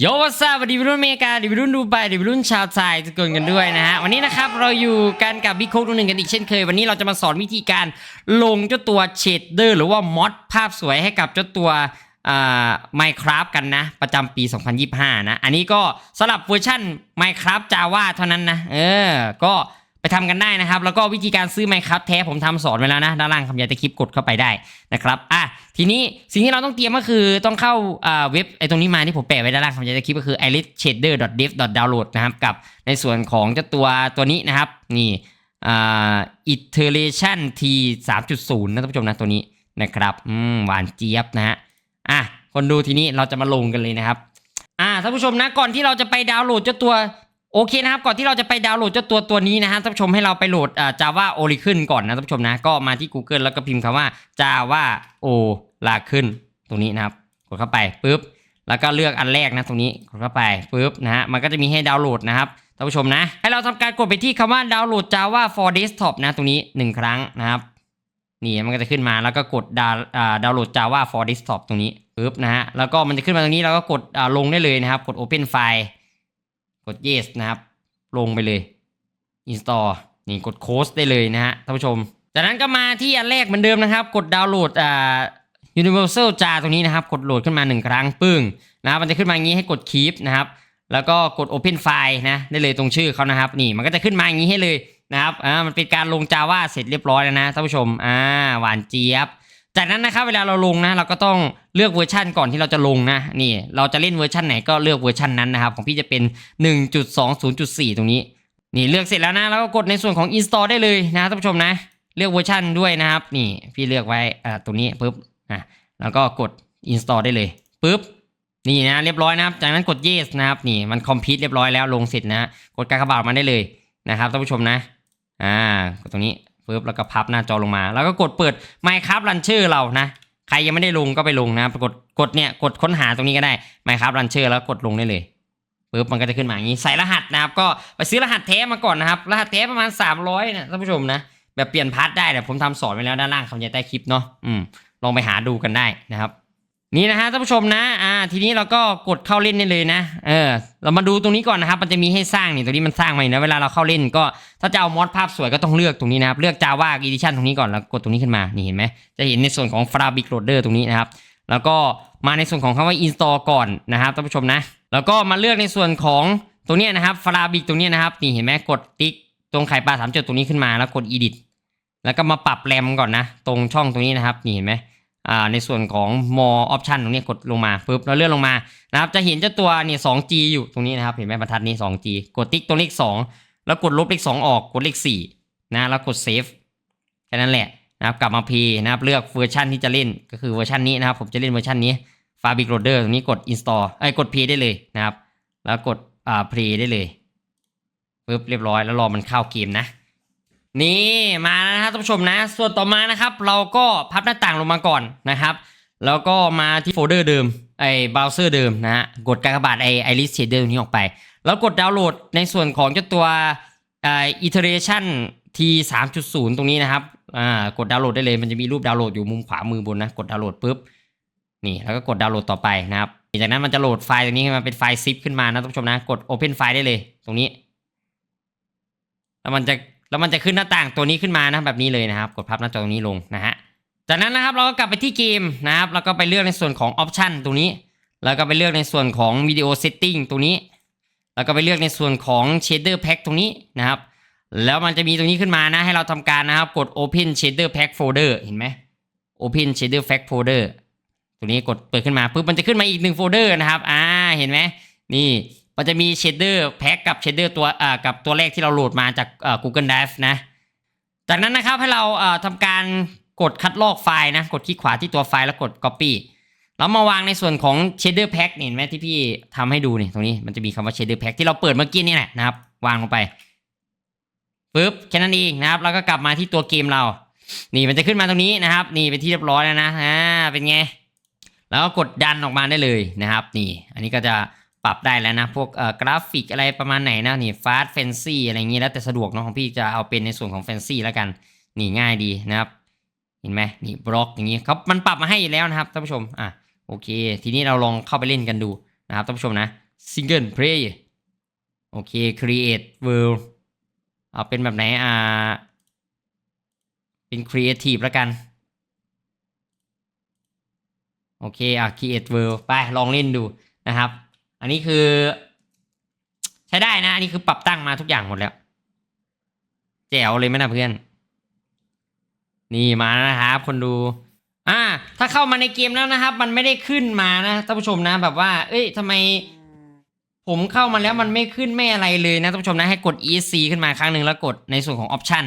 โยวัสดีวัยรุ่นอเมริกาดีวัยรุ่นดูไบดีวัยรุ่นชาวไทยทุกคนกันด้วยนะฮะ วันนี้นะครับเราอยู่กันกับบิ๊กโคกตัวหนึ่งกันอีกเช่นเคย วันนี้เราจะมาสอนวิธีการลงเจ้าตัวเชดเดอร์หรือว่ามอดภาพสวยให้กับเจ้าตัวอ่า Minecraft กันนะ ประจำปี 2025 นะ อันนี้ก็สำหรับเวอร์ชั่น Minecraft Java เท่านั้นนะ เออ ก็ ไปทำกันได้นะครับ แล้วก็วิธีการซื้อ Minecraft แท้ผมทำสอนไว้แล้วนะด้านล่างคำยาตะคลิปกดเข้าไปได้นะครับอะทีนี้สิ่งที่เราต้องเตรียมก็คือต้องเข้าอ่าเว็บไอ้ตรงนี้มาที่ผมแปะไว้ด้านล่างคำยาตะคลิปก็คือ irishader.dev.download นะครับกับในส่วนของเจ้าตัวตัวนี้นะครับนี่อ่า iteration t 3.0นะท่านผู้ชมนะตัวนี้นะครับอืมหวานเจี๊ยบนะฮะอะคนดูทีนี้เราจะมาลงกันเลยนะครับอ่าท่านผู้ชมนะก่อนที่เราจะไปดาวน์โหลดเจ้าตัว โอเคนะครับ ก่อนที่เราจะไปดาวน์โหลดเจ้าตัวตัวนี้นะฮะท่านผู้ชมให้เราไปโหลดอ่า Java Oracle ก่อนนะท่านผู้ชมนะ ก็มาที่ Google แล้วก็พิมพ์คำว่า Java Oracle ตรงนี้นะครับ กดเข้าไปปุ๊บ แล้วก็เลือกอันแรกนะตรงนี้ กดเข้าไปปุ๊บนะฮะ มันก็จะมีให้ดาวน์โหลดนะครับท่านผู้ชมนะ ให้เราทำการกดไปที่คำว่าดาวน์โหลด Java for Desktop นะตรงนี้หนึ่งครั้งนะครับ นี่มันก็จะขึ้นมาแล้วก็กดดาวน์โหลด Java for Desktop ตรงนี้ปึ๊บนะฮะ แล้วก็มันจะขึ้นมาตรงนี้เราก็กดลงได้เลยนะครับ กด Open File กด Yes นะครับ ลงไปเลย Install นี่กด Close ได้เลยนะฮะท่านผู้ชม จากนั้นก็มาที่อันแรกเหมือนเดิมนะครับ กดดาวน์โหลดอ่า Universal Jar ตรงนี้นะครับ กดโหลดขึ้นมาหนึ่งครั้งปึ้งนะครับมันจะขึ้นมาอย่างนี้ให้กด Keep นะครับ แล้วก็กด Open File นะได้เลยตรงชื่อเขานะครับ นี่มันก็จะขึ้นมาอย่างนี้ให้เลยนะครับอ่ามันเป็นการลง Java เสร็จเรียบร้อยแล้วนะท่านผู้ชมอ่าหวานเจี๊ยบ จากนั้นนะครับเวลาเราลงนะเราก็ต้องเลือกเวอร์ชันก่อนที่เราจะลงนะนี่เราจะเล่นเวอร์ชันไหนก็เลือกเวอร์ชันนั้นนะครับของพี่จะเป็น 1.20.4 ตรงนี้นี่เลือกเสร็จแล้วนะแล้วก็กดในส่วนของ install ได้เลยนะท่านผู้ชมนะเลือกเวอร์ชันด้วยนะครับนี่พี่เลือกไว้อ่าตรงนี้ปุ๊บอะแล้วก็กด install ได้เลยปุ๊บนี่นะเรียบร้อยนะครับ จากนั้นกด yes นะครับนี่มัน complete เรียบร้อยแล้วลงเสร็จนะกดกากบาทมาได้เลยนะครับท่านผู้ชมนะอ่ากดตรงนี้ ปึ๊บแล้วก็พับหน้าจอลงมา แล้วก็กดเปิด Minecraft Launcher เรานะ ใครยังไม่ได้ลงก็ไปลงนะกดกดเนี่ยกดค้นหาตรงนี้ก็ได้ Minecraft Launcher แล้วกดลงได้เลยปึ๊บมันก็จะขึ้นมาอย่างนี้ใส่รหัสนะครับ ก็ไปซื้อรหัสแท้มาก่อนนะครับ รหัสแท้ประมาณ 300นะท่านผู้ชมนะแบบเปลี่ยนพาร์ทได้แต่ผมทำสอนไว้แล้วด้านล่างคำใต้คลิปเนาะอืมลองไปหาดูกันได้นะครับ นี่นะฮะท่านผู้ชมนะ อ่า ทีนี้เราก็กดเข้าเล่นได้เลยนะ เออ เรามาดูตรงนี้ก่อนนะครับ มันจะมีให้สร้างนี่ตรงนี้มันสร้างมาอยู่นะเวลาเราเข้าเล่นก็ ถ้าจะเอามอดภาพสวยก็ต้องเลือกตรงนี้นะครับ เลือก Java Edition ตรงนี้ก่อน แล้วกดตรงนี้ขึ้นมา นี่เห็นไหม จะเห็นในส่วนของ Fabric Loader ตรงนี้นะครับ แล้วก็มาในส่วนของคำว่า install ก่อนนะครับท่านผู้ชมนะ แล้วก็มาเลือกในส่วนของตรงนี้นะครับ Fabric ตรงนี้นะครับ นี่เห็นไหมกดติ๊กตรงไข่ปลาสามจุดตรงนี้ขึ้นมา แล้วกด edit แล้วก็มาปรับแรมก่อนนะ ตรงช่องตรงนี้นะครับ นี่เห็นไหม ในส่วนของ more option ตรงนี้กดลงมาปุ๊บแล้วเลื่อนลงมานะครับจะเห็นเจ้าตัวเนี่ย 2G อยู่ตรงนี้นะครับเห็นไหมบรรทัดนี้ 2G กดติ๊กตัวเลข 2 แล้วกดลบเลข 2 ออกกดเลข4นะแล้วกด save แค่นั้นแหละนะครับกลับมา P นะครับเลือกเวอร์ชันที่จะเล่นก็คือเวอร์ชันนี้นะครับผมจะเล่นเวอร์ชันนี้ Fabric Loader ตรงนี้กด install ไอ้กด P ได้เลยนะครับแล้วกดอ่า Play ได้เลยปุ๊บเรียบร้อยแล้วรอมันเข้าเกมนะ นี่มาแล้วนะครับท่านผู้ชมนะ ส่วนต่อมานะครับ เราก็พับหน้าต่างลงมาก่อนนะครับ แล้วก็มาที่โฟลเดอร์เดิมไอ้เบราว์เซอร์เดิมนะฮะกดกากบาทไอ้ไอริสเชเดอร์นี้ออกไป แล้วกดดาวน์โหลดในส่วนของเจ้าตัวเอ่อ iteration t 3.0ตรงนี้นะครับอ่ากดดาวน์โหลดได้เลยมันจะมีรูปดาวน์โหลดอยู่มุมขวามือบนนะกดดาวน์โหลดปุ๊บนี่แล้วก็กดดาวน์โหลดต่อไปนะครับจากนั้นมันจะโหลดไฟล์ตรงนี้มาเป็นไฟล์ zip ขึ้นมานะท่านผู้ชมนะกด open file ได้เลย ตรงนี้ แล้วมันจะ แล้วมันจะขึ้นหน้าต่างตัวนี้ขึ้นมานะแบบนี้เลยนะครับ กดพับหน้าจอตรงนี้ลงนะฮะจากนั้นนะครับเราก็กลับไปที่เกมนะครับแล้วก็ไปเลือกในส่วนของออปชันตรงนี้ แล้วก็ไปเลือกในส่วนของวิดีโอเซตติ้งตรงนี้ แล้วก็ไปเลือกในส่วนของ shader pack ตรงนี้นะครับแล้วมันจะมีตรงนี้ขึ้นมานะ ให้เราทำการนะครับกด open shader pack folder เห็นไหม open shader pack folder ตัวนี้กดเปิดขึ้นมาปุ๊บมันจะขึ้นมาอีกหนึ่งโฟลเดอร์นะครับ อ่า เห็นไหมนี่ มันจะมีเชดเดอร์แพ็กกับเชดเดอร์ตัวอ่ากับตัวแรกที่เราโหลดมาจากอ่า Google Drive นะ จากนั้นนะครับให้เราอ่าทำการกดคัดลอกไฟล์นะ กดคลิกขวาที่ตัวไฟล์แล้วกด Copy แล้วมาวางในส่วนของ shader pack นี่เห็นไหมที่พี่ทำให้ดูนี่ตรงนี้มันจะมีคำว่า shader pack ที่เราเปิดเมื่อกี้นี่แหละนะครับ วางลงไปปึ๊บแค่นั้นเองนะครับ แล้วก็กลับมาที่ตัวเกมเรา นี่มันจะขึ้นมาตรงนี้นะครับ นี่เป็นที่เรียบร้อยแล้วนะอ่าเป็นไง แล้วก็กดดันออกมาได้เลยนะครับ นี่ อันนี้ก็จะ ปรับได้แล้วนะ พวกกราฟิกอะไรประมาณไหนนะนี่ฟาสต์แฟนซี่อะไรอย่างงี้แล้วแต่สะดวกเนาะของพี่จะเอาเป็นในส่วนของแฟนซี่แล้วกันนี่ง่ายดีนะครับเห็นไหมนี่บล็อกอย่างงี้เขามันปรับมาให้แล้วนะครับท่านผู้ชมอะโอเค ทีนี้เราลองเข้าไปเล่นกันดูนะครับท่านผู้ชมนะ single play โอเค create world เอาเป็นแบบไหนอ่าเป็น creative แล้วกันโอเคอะ create world ไปลองเล่นดูนะครับ อันนี้คือ ใช้ได้นะ อันนี้คือปรับตั้งมาทุกอย่างหมดแล้ว แจ๋วเลยไหมนะเพื่อน นี่มานะครับคนดูอ่าถ้าเข้ามาในเกมแล้วนะครับ มันไม่ได้ขึ้นมานะท่านผู้ชมนะ แบบว่า เอ้ยทำไม ผมเข้ามาแล้วมันไม่ขึ้นไม่อะไรเลยนะท่านผู้ชมนะให้กด ESC ขึ้นมาครั้งหนึ่งแล้วกดในส่วนของ Option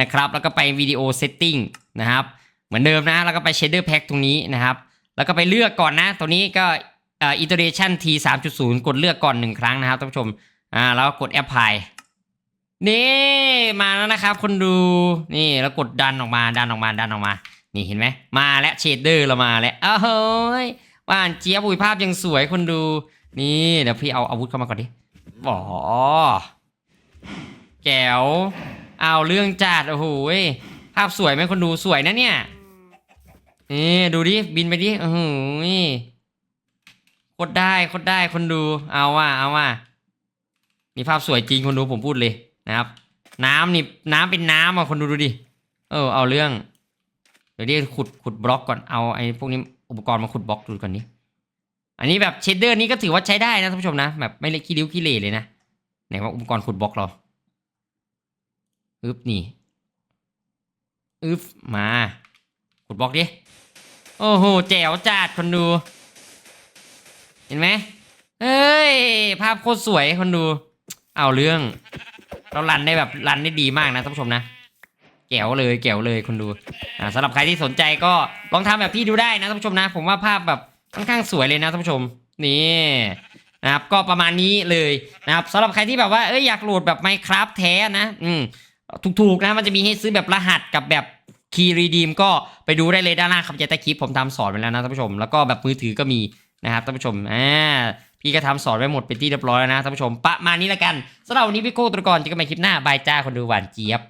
นะครับ แล้วก็ไป Video Setting นะครับ เหมือนเดิมนะ แล้วก็ไป Shader Pack ตรงนี้นะครับ แล้วก็ไปเลือกก่อนนะ ตัวนี้ก็ อ่อ Iteration T 3.0 กดเลือกก่อนหนึ่งครั้งนะครับท่านผู้ชม อ่า แล้วกด Apply นี่มาแล้วนะครับคนดู นี่แล้วกดดันออกมาดันออกมาดันออกมา นี่เห็นไหม มาแล้วเชดเดอร์เรามาแล้วอ้าวเฮ้ยว่านเจี๊ยบอุยภาพยังสวยคนดู นี่เดี๋ยวพี่เอาอาวุธเข้ามาก่อนดิอ๋อแก้วเอาเรื่องจัดโอ้โหยภาพสวยไหมคนดูสวยนะเนี่ยนี่ดูดิบินไปดิโอ้โหย ตรได้โคตรได้คนดู เอาว่ะเอาว่ะนี่ภาพสวยจริงคนดูผมพูดเลยนะครับ น้ำนี่น้ำเป็นน้ำอะคนดูดูดิ เออ เอาเรื่อง เดี๋ยวนี้ขุดขุดบล็อกก่อน เอาไอ้พวกนี้อุปกรณ์มาขุดบล็อกดูก่อนนี้อันนี้แบบเชดเดอร์นี้ก็ถือว่าใช้ได้นะท่านผู้ชมนะ แบบไม่เล็กขี้ริ้วขี้เหร่เลยนะไหนว่าอุปกรณ์ขุดบล็อกเราอึบนี่อึบมา ขุดบล็อกดิ โอ้โหแจ๋วจัดคนดู ห็นไหมเฮ้ย ภาพโคตรสวยคนดู เอาเรื่อง เรารันได้แบบรันได้ดีมากนะท่านผู้ชมนะแก๋วเลยแก๋วเลยคนดูอ่าสำหรับใครที่สนใจก็ลองทำแบบพี่ดูได้นะท่านผู้ชมนะ ผมว่าภาพแบบค่อนข้างสวยเลยนะท่านผู้ชมนี่นะครับก็ประมาณนี้เลยนะครับสำหรับใครที่แบบว่าเอ้ยอยากโหลดแบบ Minecraft แท้นะอืมถูกๆนะมันจะมีให้ซื้อแบบรหัสกับแบบคีย์รีดีมก็ไปดูได้เลยด้านล่างคำใจต้คลิปผมทำสอนไว้แล้วนะท่านผู้ชม แล้วก็แบบมือถือก็มี นะครับท่านผู้ชมอ่าพี่ก็ทำสอนไว้หมดเป็นที่เรียบร้อยแล้วนะท่านผู้ชมประมาณนี้ละกันสำหรับวันนี้พี่โก้ตัวก่อนเจะกันใหม่คลิปหน้าบายจ้าคนดูหวานเจี๊ยบ